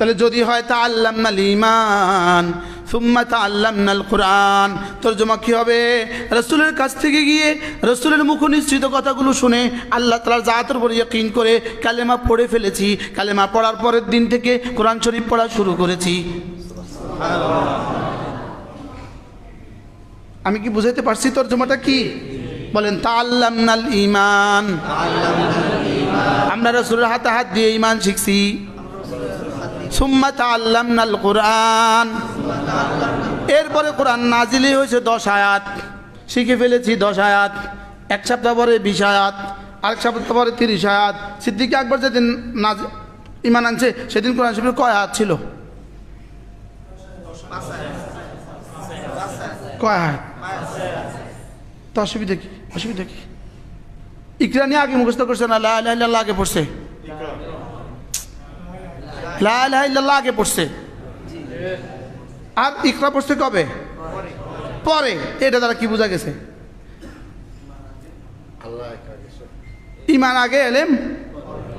তাহলে যদি হয় তা আল্লাম নাল ইমান সুম্মা তা আল্লাম নাল কোরআন। তর্জমা কী হবে? রসুলের কাছ থেকে গিয়ে রসুলের মুখ নিশ্চিত কথাগুলো শুনে আল্লাহ তালার জাতের উপর ইয়কিন করে কালেমা পড়ে ফেলেছি। কালেমা পড়ার পরের দিন থেকে কোরআন শরীফ পড়া শুরু করেছি। আমি কি বুঝাইতে পারছি তর্জমাটা কি? বলেন তা আল্লাম নাল ইমান আমরা রসুলের হাতে হাত দিয়ে ইমান শিখছি। কোরআন এরপরে কোরআন নাজিলি হয়েছে দশ আয়াত। শিখে ফেলেছি দশ আয়াত, এক সপ্তাহ পরে বিশ আয়াত, আরেক সপ্তাহ পরে তিরিশ আয়াত। সিদ্দিকে একবার যেদিন নাজ ইমান আনছে, সেদিন কোরআন শরীফের কয় আয়াত ছিল? কয় আয়াত? তো অসুবিধা কি? অসুবিধা কি? ইকরা নিয়ে আগে মুখস্থ করছে না? আগে পড়ছে? লা ইলাহা ইল্লাল্লাহ আগে পড়ছে? আর ইকরা পড়ছে কবে? পরে। এটা দ্বারা কি বোঝা গেছে? ইমান আগে এলেম,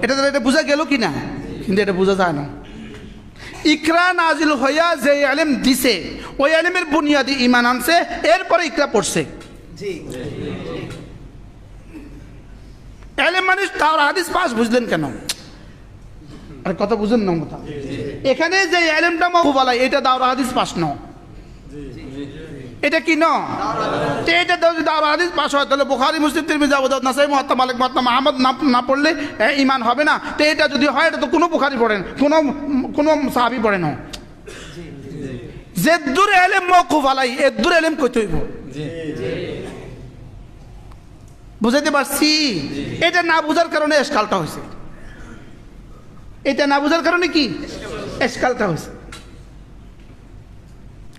এটা দ্বারা এটা বোঝা গেল কি না কিন্তু এটা বোঝা যায় না। ইকরা নাজিল হইয়া যে আলেম দিছে, ওই আলেমের বুনিয়াদি ইমান আনছে, এরপরে ইকরা পড়ছে। এলেম মানুষ তার হাদিস পাস বুঝলেন কেন? আরে কথা বুঝেন না কথা। এখানে যে এলেমটা মহুবালাই এটা দাওরা হাদিস পাস ন। এটা কি ন? এটা দাওরা হাদিস পাস হয়, তাহলে বুখারি, মুসলিম, তিরমিজি, আবু দাউদ, নাসাই মুহাত্তা মালিক মুহাত্তা মাহমদ না পড়লে ইমান হবে না। তো এটা যদি হয়, এটা তো কোনো বুখারি পড়েন, কোনো কোনো সাহাবি পড়ে না। জেদ্দুর এলেম মকুফ আলাই, এদ্দুর এলেম কইতে হইব। বুঝাইতে পারছি? এটা না বুঝার কারণে এসকালটা হয়েছে এটা না বুঝার কারণে কি? এসকালটা হয়েছে।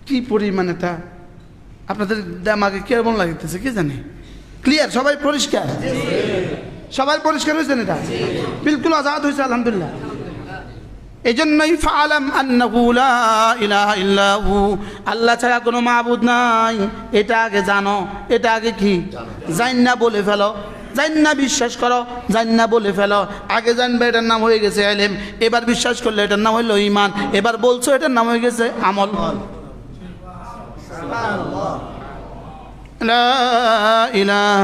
কি পরিমাণ এটা? আপনাদের দামাকে কেমন লাগতেছে কে জানে? ক্লিয়ার সবাই পরিষ্কার? সবাই পরিষ্কার হয়েছেন এটা? বিলকুল আজাদ হয়েছে, আলহামদুলিল্লাহ। এই জন্যই ফালাম আল্লাহ ছাড়া কোনো মাবুদ নাই। এটা আগে জানো, এটা আগে কি? জান না বলে ফেলো। জান না বিশ্বাস করো জান না বলে ফেলো আগে জানবে এটার নাম হয়ে গেছে এলেম এবার বিশ্বাস করলে এটার নাম হইলো ইমান এবার বলছো এটার নাম হয়ে গেছে আমল لا إله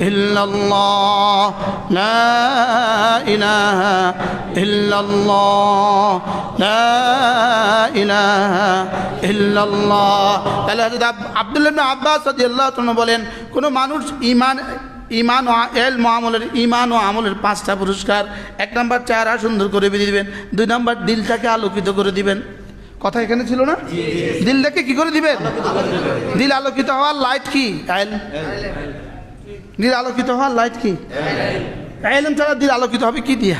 إلا الله لا إله إلا الله لا إله إلا الله তাহলে হযরত আব্দুল্লাহ ইবনে আব্বাস রাদিয়াল্লাহু তাআলা বলেন কোন মানুষ ঈমান ইমান ও এল আমলের ইমান ও আমলের পাঁচটা পুরস্কার। এক নাম্বার চেহারা সুন্দর করে দিবেন। দুই নাম্বার দিলটাকে আলোকিত করে দিবেন। কথা এখানে ছিল না? দিলটাকে কি করে দিবেন? দিল আলোকিত হওয়ার লাইট কি? আইল দিল আলোকিত হওয়ার লাইট কি? এলএম ছাড়া দিল আলোকিত হবে কি দিয়া?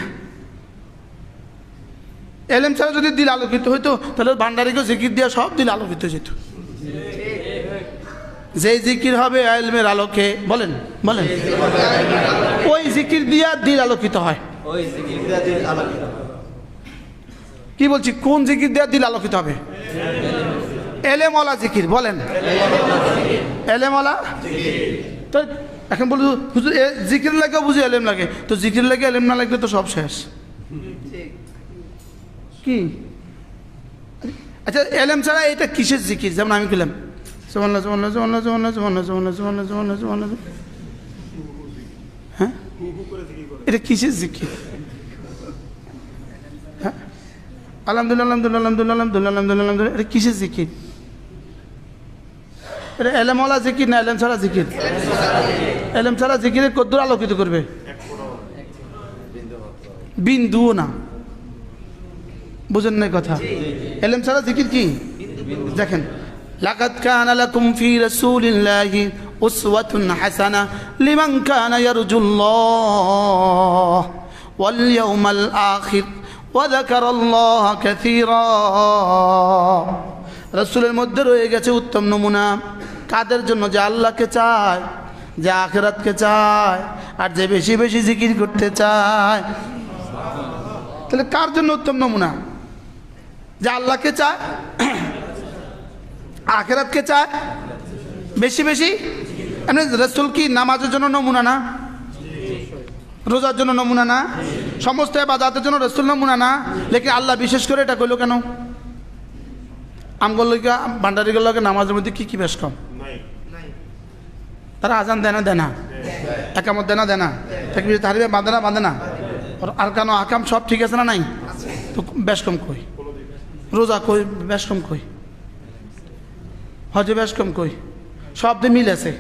এলএম ছাড়া যদি দিল আলোকিত হইতো তাহলে ভান্ডারিকে জিকির দিয়া সব দিল আলোকিত যেত। যে জিকির হবে এলমের আলোকে বলেন বলেন। ওই জিকির দিয়া দিল আলোকিত হয়। কি বলছি? কোন জিকির দিয়া দিল আলোকিত হবে? এলেমলা জিকির বলেন। এলেমলা তো এখন বলু হুজুর জিকির লাগে বুঝে এলেম লাগে। তো জিকির লাগে এলেম না লাগলে তো সব শেষ। কি? আচ্ছা এলেম ছাড়া এটা কিসের জিকির? যেমন আমি খেলাম জমান্লা জমান্লা জমান্লা জমান্লা জমান্লা জমান্লা জমান্লা জমান্লা জমান্লা হ্যাঁ? এটা কিসের জিকির? হ্যাঁ? আলহামদুলিল্লাহ আলহামদুলিল্লাহ আলহামদুলিল্লাহ আলহামদুলিল্লাহ আলহামদুলিল্লাহ আলহামদুলিল্লাহ এটা কিসের জিকির? এটা এলেমওয়ালা জিকির না এলেম ছাড়া জিকির? এলেম ছাড়া কদ্দুর আলোকিত করবে? বিন্দুও না। বুঝেন না কথা? এলেম ছাড়া জিকির কি? দেখেন। লাকাদ কানা লাকুম ফি রাসূলিল্লাহি উসওয়াতুন হাসানাহ লিমান কানা ইয়ারজুল্লাহ ওয়াল ইয়াউমাল আখির وذكر الله كثيرا রসুলের মধ্যে রয়ে গেছে উত্তম নমুনা কাদের জন্য যে আল্লাহকে চায় যে আখেরাতকে চায় আর যে বেশি বেশি জিকির করতে চায় তাহলে কার জন্য উত্তম নমুনা যে আল্লাহকে চায় আখেরাতকে চায়? বেশি বেশি? এমনি রসুল কি নামাজের জন্য নমুনা না? রোজার জন্য নমুনা না? সমস্ত এবাদাতের জন্য রসুল নমুনা না? লেকিন আল্লাহ বিশেষ করে এটা কইলো কেন? আমগুলোকে ভান্ডারিগুলোকে নামাজের মধ্যে কি কি বেশ কম? তারা আজান দেয় না দেয় না? একামত দেয় না দেয় না? তাকবির তাহরিবে বাঁধে না বাঁধে না? আর কেন আকাম সব ঠিক আছে না নাই? তো বেশ কম কই? রোজা কই, বেশ কম কই? হজে বেশ কম কই? সব দিয়ে মিল আছে।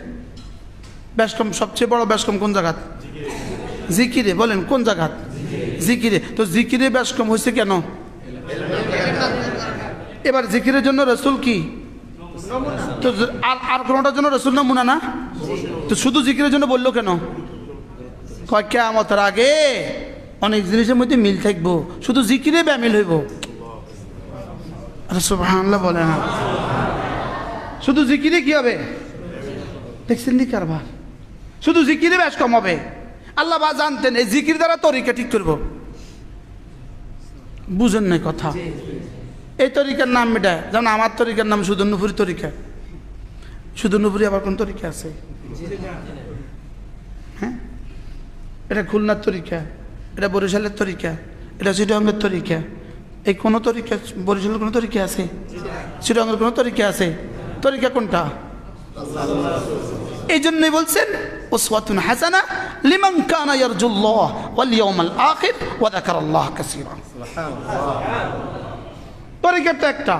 বেশ কম সবচেয়ে বড় বেশ কম কোন জায়গাত? জিকিরে, বলেন কোন জায়গাত? জিকিরে। তো জিকিরে বেশ কম হয়েছে কেন? এবার জিকিরের জন্য রসুল কি? তো আর আর কোনোটার জন্য রসুল নমুনা না? তো শুধু জিকিরের জন্য বলল কেন? কয় কেমতের আগে অনেক জিনিসের মধ্যে মিল থাকব। শুধু জিকিরে ব্যামিল হইব। আরে সুবহানাল্লাহ বলে না। শুধু জিকিরে কি হবে? দেখছেন নি কারবার? শুধু জিকিরে বেশ কম হবে। আল্লাহ বা জানতেন, এই জিকির দ্বারা তরিকা ঠিক করব। বুঝেন নাই কথা। এই তরিকার নাম এটা। যেমন আমার তরিকার নাম সুদর্ণপুরী তরিকা। সুদর্ণপুরী আবার কোন তরিকা আছে? হ্যাঁ? এটা খুলনার তরিকা। এটা বরিশালের তরিকা। এটা চিটঙ্গের তরিকা। এই কোনো তরিকা, বরিশালের কোনো তরিকা আছে? চিটঙ্গের কোনো তরিকা আছে? তরিকা কোনটা? এই জন্যই বলছেন উসওয়াতুন হাসানা লিমান কানা ইয়ারজুল্লাহ ওয়াল ইয়াউমাল আখির ওয়া যাকারাল্লাহ কাসীরা। তরিকা তো একটা।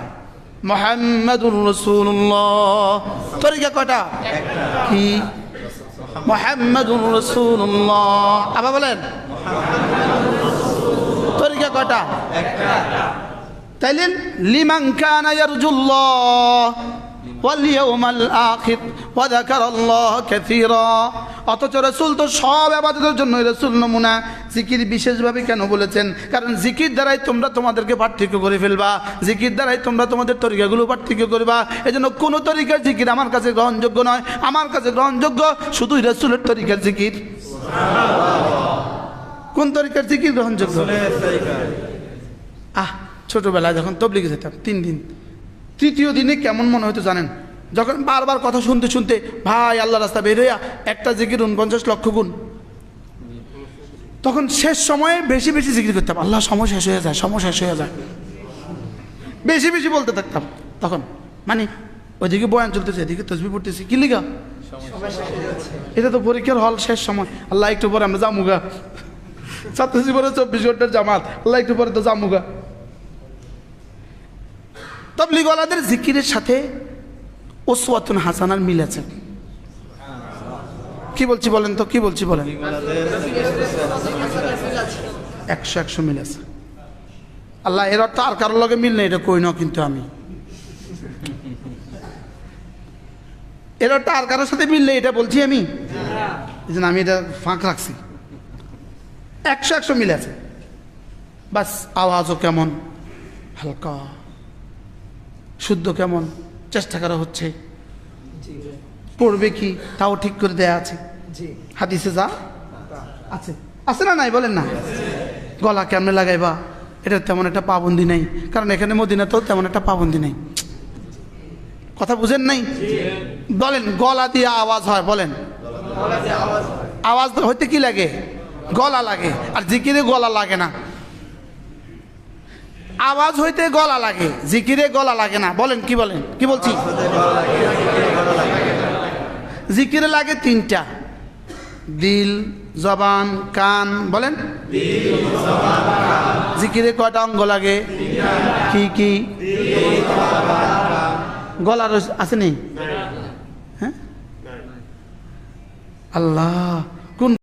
মোহাম্মদুর রসুল্লাহ তরিকা কটা কি? মোহাম্মদুর রসুল্লাহ আবার বলেন। তরিকা কটা তাইলেন লিমান কানা ইয়ারজুল্লাহ। واليوم الآخر وذكر الله كثيرا অথচ রসুল তো সব আবাদতের জন্য রসুল নমুনা জিকির বিশেষভাবে কেন বলেছেন কারণ জিকির দ্বারাই তোমরা তোমাদেরকে পার্থক্য করে ফেলবা জিকির দ্বারাই তোমরা তোমাদের তরিকাগুলো পার্থক্য করবা এই জন্য কোনো তরিকার জিকির আমার কাছে গ্রহণযোগ্য নয় আমার কাছে গ্রহণযোগ্য শুধুই রসুলের তরিকার জিকির কোন তরিকার জিকির গ্রহণযোগ্য আহ ছোটবেলায় যখন তবলিগে যেতাম তিন দিন তৃতীয় দিনে কেমন মনে হতো জানেন? যখন বারবার কথা শুনতে শুনতে, ভাই, আল্লাহ রাস্তা বের হইয়া একটা জিকির উনপঞ্চাশ লক্ষ গুণ। তখন শেষ সময়ে বেশি বেশি জিকির করতাম। আল্লাহ, সময় শেষ হয়ে যায়, সময় শেষ হয়ে যায়। বেশি বেশি বলতে থাকতাম। তখন মানে ওইদিকে বয়ান চলতেছে, এদিকে তসবি পড়তেছি। কি লিগা? এটা তো পরীক্ষার হল, শেষ সময়। আল্লাহ, একটু পরে আমরা জামুগা ছাত্র জীবনে চব্বিশ ঘণ্টার জামাত। আল্লাহ, একটু পরে তো জামুগা তবলিগওয়ালাদের জিকিরের সাথে ওসওয়াতুন হাসানার মিল আছে। কি বলছি বলেন তো, কি বলছি বলেন? একশো একশো মিল আছে। আল্লাহ, এর অর্থ আর কারোর লগে মিল নেই, এটা কই না কিন্তু আমি। এর অর্থ আর কারোর সাথে মিল নেই, এটা বলছি আমি। এই জন্য আমি এটা ফাঁক রাখছি। একশো একশো মিল আছে। বাস, আওয়াজও কেমন? হালকা। শুদ্ধ কেমন? চেষ্টা করা হচ্ছে। পড়বে কি? তাও ঠিক করে দেয়া আছে। হাদিসে যা আছে। আছে না নাই? বলেন না। গলা কেমনে লাগাইবা? এটা তেমন একটা পাবন্দি নেই। কারণ এখানে মদিনাতেও তেমন একটা পাবন্দি নেই। কথা বুঝেন নাই? বলেন গলা দিয়ে আওয়াজ হয় বলেন। আওয়াজ হইতে কি লাগে? গলা লাগে। আর জিকিরে গলা লাগে না। আওয়াজ হইতে গলা লাগে, জিকিরে গলা লাগে না। বলেন, কি বলেন? কি বলছি? জিকিরে লাগে তিনটা। দিল, জবান, কান, বলেন? জিকিরে কয়টা অঙ্গ লাগে? কি কি? গলার আছে নেই হ্যাঁ? আল্লাহ।